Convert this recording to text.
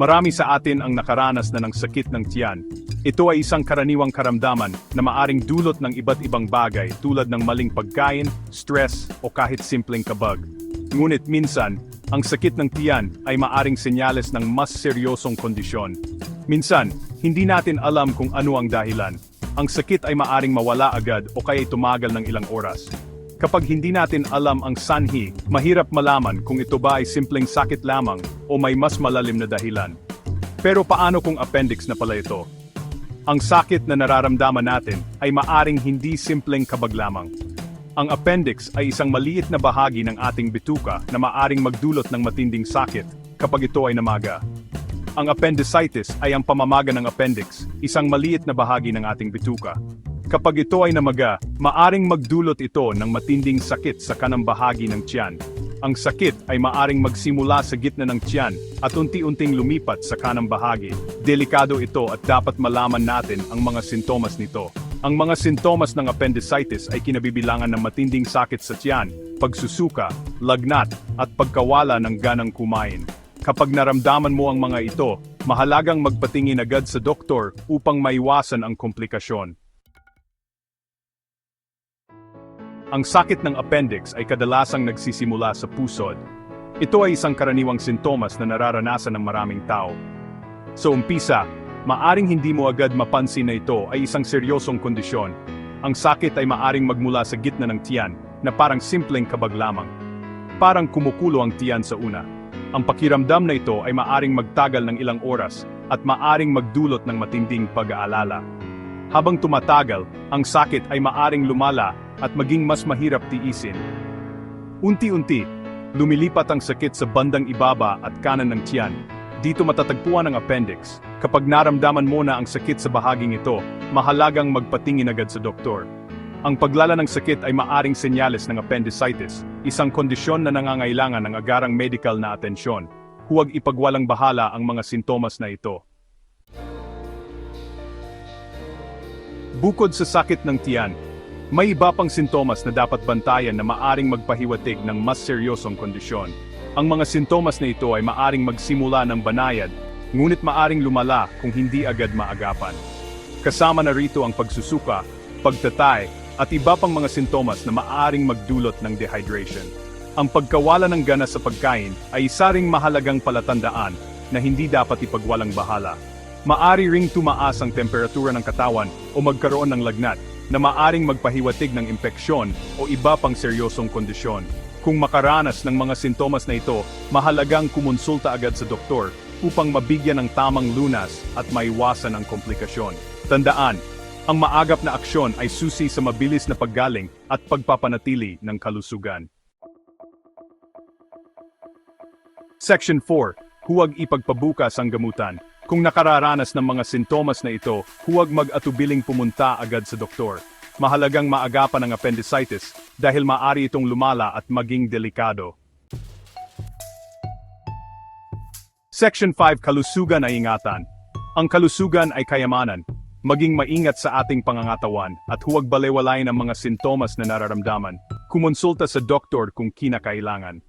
Marami sa atin ang nakaranas na ng sakit ng tiyan. Ito ay isang karaniwang karamdaman na maaring dulot ng iba't ibang bagay tulad ng maling pagkain, stress, o kahit simpleng kabag. Ngunit minsan, ang sakit ng tiyan ay maaring senyales ng mas seryosong kondisyon. Minsan, hindi natin alam kung ano ang dahilan. Ang sakit ay maaring mawala agad o kaya tumagal ng ilang oras. Kapag hindi natin alam ang sanhi, mahirap malaman kung ito ba ay simpleng sakit lamang o may mas malalim na dahilan. Pero paano kung appendix na pala ito? Ang sakit na nararamdaman natin ay maaring hindi simpleng kabag lamang. Ang appendix ay isang maliit na bahagi ng ating bituka na maaring magdulot ng matinding sakit kapag ito ay namaga. Ang appendicitis ay ang pamamaga ng appendix, isang maliit na bahagi ng ating bituka. Kapag ito ay namaga, maaring magdulot ito ng matinding sakit sa kanang bahagi ng tiyan. Ang sakit ay maaring magsimula sa gitna ng tiyan at unti-unting lumipat sa kanang bahagi. Delikado ito at dapat malaman natin ang mga sintomas nito. Ang mga sintomas ng appendicitis ay kinabibilangan ng matinding sakit sa tiyan, pagsusuka, lagnat, at pagkawala ng ganang kumain. Kapag naramdaman mo ang mga ito, mahalagang magpatingin agad sa doktor upang maiwasan ang komplikasyon. Ang sakit ng appendix ay kadalasang nagsisimula sa pusod. Ito ay isang karaniwang sintomas na nararanasan ng maraming tao. Sa umpisa, maaring hindi mo agad mapansin na ito ay isang seryosong kondisyon. Ang sakit ay maaring magmula sa gitna ng tiyan na parang simpleng kabag lamang. Parang kumukulo ang tiyan sa una. Ang pakiramdam na ito ay maaring magtagal ng ilang oras at maaring magdulot ng matinding pag-aalala. Habang tumatagal, ang sakit ay maaring lumala at maging mas mahirap tiisin. Unti-unti, lumilipat ang sakit sa bandang ibaba at kanan ng tiyan. Dito matatagpuan ang appendix. Kapag naramdaman mo na ang sakit sa bahaging ito, mahalagang magpatingin agad sa doktor. Ang paglala ng sakit ay maaring senyales ng appendicitis, isang kondisyon na nangangailangan ng agarang medical na atensyon. Huwag ipagwalang bahala ang mga sintomas na ito. Bukod sa sakit ng tiyan, may iba pang sintomas na dapat bantayan na maaring magpahiwatig ng mas seryosong kondisyon. Ang mga sintomas na ito ay maaring magsimula ng banayad, ngunit maaring lumala kung hindi agad maagapan. Kasama na rito ang pagsusuka, pagtatay, at iba pang mga sintomas na maaring magdulot ng dehydration. Ang pagkawala ng gana sa pagkain ay isa ring mahalagang palatandaan na hindi dapat ipagwalang bahala. Maari ring tumaas ang temperatura ng katawan o magkaroon ng lagnat na maaring magpahiwatig ng impeksyon o iba pang seryosong kondisyon. Kung makaranas ng mga sintomas na ito, mahalagang kumonsulta agad sa doktor upang mabigyan ng tamang lunas at maiwasan ang komplikasyon. Tandaan, ang maagap na aksyon ay susi sa mabilis na paggaling at pagpapanatili ng kalusugan. Section 4. Huwag ipagpabukas ang gamutan. Kung nakararanas ng mga sintomas na ito, huwag mag-atubiling pumunta agad sa doktor. Mahalagang maagapan ang appendicitis dahil maaari itong lumala at maging delikado. Section 5 Kalusugan ay ingatan. Ang kalusugan ay kayamanan. Maging maingat sa ating pangangatawan at huwag balewalayin ang mga sintomas na nararamdaman. Kumonsulta sa doktor kung kinakailangan.